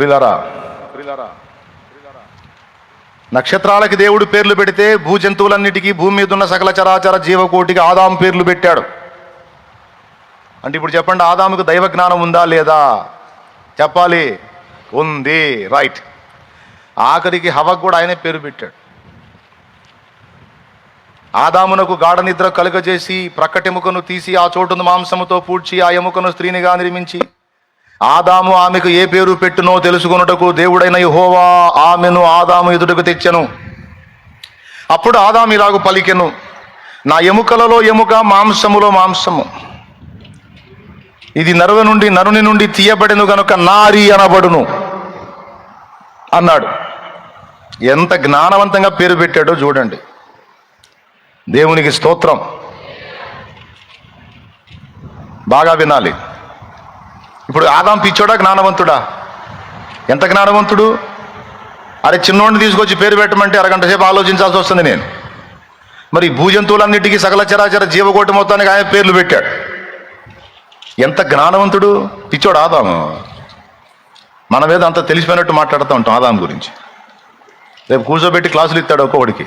ప్రిలరా నక్షత్రాలకి దేవుడు పేర్లు పెడితే భూ జంతువులన్నిటికీ భూమి మీద ఉన్న సకల చరాచర జీవకోటికి ఆదాము పేర్లు పెట్టాడు. అంటే ఇప్పుడు చెప్పండి ఆదాముకు దైవ జ్ఞానం ఉందా లేదా? చెప్పాలి. ఉంది రైట్ ఆఖరికి హవకు కూడా ఆయనే పేరు పెట్టాడు. ఆదామునకు గాఢ నిద్ర కలుగజేసి ప్రక్కటెముకను తీసి ఆ చోటును మాంసముతో పూడ్చి ఆ ఎముకను స్త్రీనిగా నిర్మించి ఆదాము ఆమెకు ఏ పేరు పెట్టునో తెలుసుకొనుటకు దేవుడైన యెహోవా ఆమెను ఆదాము ఎదుటకు తెచ్చెను. అప్పుడు ఆదాము ఇలాగు పలికెను నా ఎముకలలో ఎముక మాంసములో మాంసము. ఇది నరువ నుండి నరుని నుండి తీయబడిను గనుక నారి అనబడును అన్నాడు. ఎంత జ్ఞానవంతంగా పేరు పెట్టాడో చూడండి. దేవునికి స్తోత్రం. బాగా వినాలి. ఇప్పుడు ఆదాం పిచ్చోడా జ్ఞానవంతుడా? ఎంత జ్ఞానవంతుడు? అరే చిన్నోడిని తీసుకొచ్చి పేరు పెట్టమంటే అరగంట సేపు ఆలోచించాల్సి వస్తుంది నేను. మరి భూజంతువులన్నిటికీ సకల చరాచర జీవకోటి మొత్తానికి ఆయన పేర్లు పెట్టాడు. ఎంత జ్ఞానవంతుడు? పిచ్చోడు ఆదాము మన మీద అంత తెలిసిపోయినట్టు మాట్లాడుతూ ఉంటాం ఆదాం గురించి. రేపు కూర్చోబెట్టి క్లాసులు ఇస్తాడు ఒక్కొక్కడికి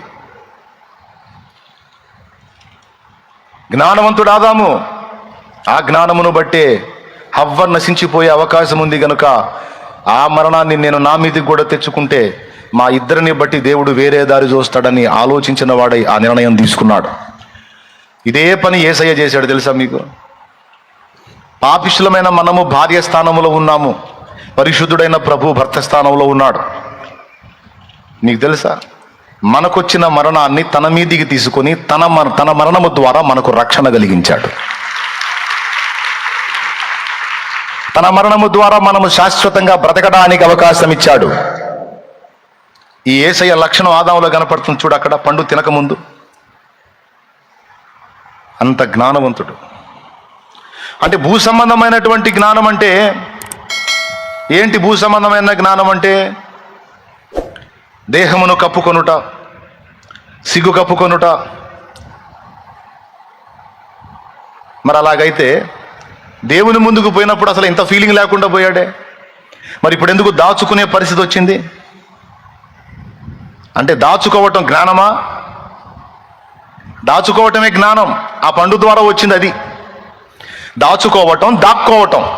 జ్ఞానవంతుడు ఆదాము. ఆ జ్ఞానమును బట్టే హవ్వ నశించిపోయే అవకాశం ఉంది గనుక ఆ మరణాన్ని నేను నా మీదకి కూడా తెచ్చుకుంటే మా ఇద్దరిని బట్టి దేవుడు వేరే దారి చూస్తాడని ఆలోచించిన వాడై ఆ నిర్ణయం తీసుకున్నాడు. ఇదే పని ఏసయ్య చేశాడు తెలుసా మీకు? పాపిష్లమైన మనము భార్య స్థానంలో ఉన్నాము. పరిశుద్ధుడైన ప్రభు భర్త స్థానంలో ఉన్నాడు. నీకు తెలుసా? మనకొచ్చిన మరణాన్ని తన మీదికి తీసుకొని తన మర తన మరణము ద్వారా మనకు రక్షణ కలిగించాడు. తన మరణము ద్వారా మనము శాశ్వతంగా బ్రతకడానికి అవకాశం ఇచ్చాడు. ఈ ఏసయ్య లక్షణం ఆదాములో కనపడుతుంది చూడు అక్కడ పండు తినకముందు అంత జ్ఞానవంతుడు. అంటే భూ సంబంధమైనటువంటి జ్ఞానం అంటే ఏంటి భూ సంబంధమైన జ్ఞానం అంటే? దేహమును కప్పుకొనుట సిగ్గు కప్పుకొనుట. మరి అలాగైతే దేవుని ముందుకు పోయినప్పుడు అసలు ఇంత ఫీలింగ్ లేకుండా పోయాడే? మరి ఇప్పుడు ఎందుకు దాచుకునే పరిస్థితి వచ్చింది? అంటే దాచుకోవటం జ్ఞానమా? దాచుకోవటమే జ్ఞానం. ఆ పండు ద్వారా వచ్చింది అది. దాచుకోవటం దాక్కోవటం.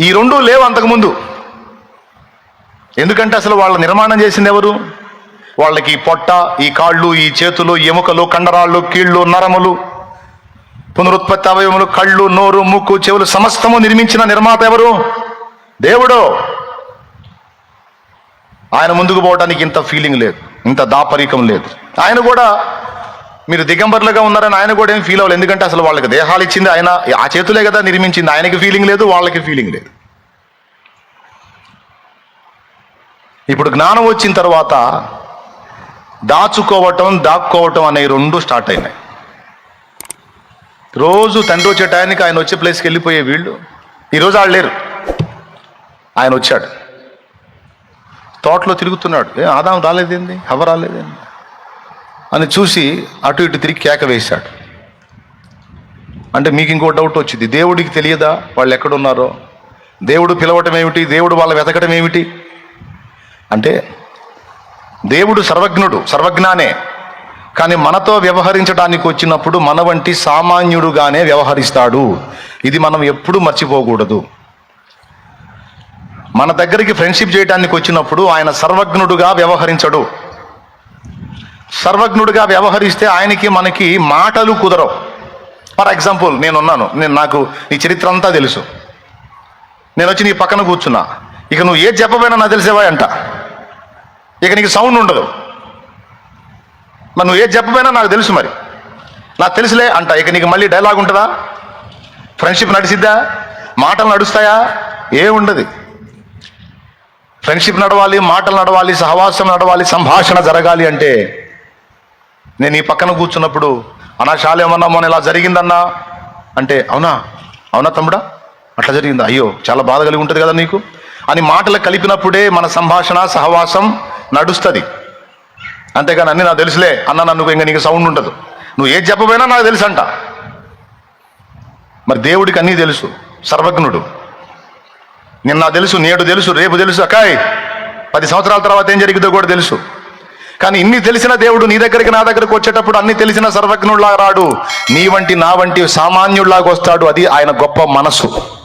ఈ రెండు లేవు అంతకుముందు. ఎందుకంటే అసలు వాళ్ళ నిర్మాణం చేసింది ఎవరు? వాళ్ళకి పొట్ట ఈ కాళ్ళు ఈ చేతులు ఎముకలు కండరాళ్ళు కీళ్ళు నరములు. పునరుత్పత్తి అవయవములు కళ్ళు నోరు ముక్కు చెవులు సమస్తము నిర్మించిన నిర్మాత ఎవరు? దేవుడు. ఆయన ముందుకు పోవడానికి ఇంత ఫీలింగ్ లేదు ఇంత దాపరికం లేదు. ఆయన కూడా మీరు దిగంబర్లుగా ఉన్నారని ఆయన కూడా ఏం ఫీల్ అవ్వలేదు. ఎందుకంటే అసలు వాళ్ళకి దేహాలు ఇచ్చింది ఆయన ఆ చేతులే కదా నిర్మించింది. ఆయనకి ఫీలింగ్ లేదు వాళ్ళకి ఫీలింగ్ లేదు. ఇప్పుడు జ్ఞానం వచ్చిన తర్వాత దాచుకోవటం దాక్కోవటం అనే రెండు స్టార్ట్ అయినాయి. రోజు తండ్రి వచ్చే టయానికి ఆయన వచ్చే ప్లేస్కి వెళ్ళిపోయే వీళ్ళు. ఈరోజు వాళ్ళు లేరు. ఆయన వచ్చాడు. తోటలో తిరుగుతున్నాడు. ఏ ఆదాం రాలేదేంది? హవ రాలేదేంది? అని చూసి అటు ఇటు తిరిగి కేక వేశాడు. అంటే మీకు ఇంకో డౌట్ వచ్చింది. దేవుడికి తెలియదా? వాళ్ళు ఎక్కడున్నారో? దేవుడు పిలవటం ఏమిటి? దేవుడు వాళ్ళ వెతకడం ఏమిటి? అంటే దేవుడు సర్వజ్ఞుడు సర్వజ్ఞానే. కానీ మనతో వ్యవహరించడానికి వచ్చినప్పుడు మన వంటి సామాన్యుడుగానే వ్యవహరిస్తాడు. ఇది మనం ఎప్పుడూ మర్చిపోకూడదు. మన దగ్గరికి ఫ్రెండ్షిప్ చేయడానికి వచ్చినప్పుడు ఆయన సర్వజ్ఞుడుగా వ్యవహరించడు. సర్వజ్ఞుడిగా వ్యవహరిస్తే ఆయనకి మనకి మాటలు కుదరవు. ఫర్ ఎగ్జాంపుల్ నేనున్నాను నేను నాకు నీ చరిత్ర అంతా తెలుసు. నేను వచ్చి నీ పక్కన కూర్చున్నా. ఇక నువ్వు ఏది చెప్పబోయినా నాకు తెలిసేవా అంట ఇక నీకు సౌండ్ ఉండదు. మరి నువ్వు ఏది చెప్పబోయినా నాకు తెలుసు మరి. నాకు తెలుసులే అంట. ఇక నీకు మళ్ళీ డైలాగ్ ఉంటుందా? ఫ్రెండ్షిప్ నడిచిద్దా మాటలు నడుస్తాయా? ఏముండదు ఫ్రెండ్షిప్ నడవాలి మాటలు నడవాలి సహవాసం నడవాలి సంభాషణ జరగాలి అంటే నేను ఈ పక్కన కూర్చున్నప్పుడు అనా శాల ఏమన్నా మొన్న ఇలా జరిగిందన్నా? అంటే అవునా? అవునా తమ్ముడా? అట్లా జరిగిందా? అయ్యో చాలా బాధ కలిగి ఉంటుంది కదా నీకు? అని మాటలు కలిపినప్పుడే మన సంభాషణ సహవాసం నడుస్తుంది. అంతేగాని అన్ని నాకు తెలుసులే. అన్న నన్ను ఇంకా నీకు సౌండ్ ఉండదు నువ్వు ఏది చెప్పబోయినా నాకు తెలుసు అంట మరి దేవుడికి అన్నీ తెలుసు. సర్వజ్ఞుడు. నిన్న తెలుసు నేడు తెలుసు రేపు తెలుసు అకాయ్ పది సంవత్సరాల తర్వాత ఏం జరిగిందో కూడా తెలుసు. కానీ ఇన్ని తెలిసిన దేవుడు నీ దగ్గరికి నా దగ్గరకు వచ్చేటప్పుడు అన్ని తెలిసిన సర్వజ్ఞుడిలా రాడు. నీ వంటి నా వంటి సామాన్యుడిలాగా వస్తాడు. అది ఆయన గొప్ప మనసు.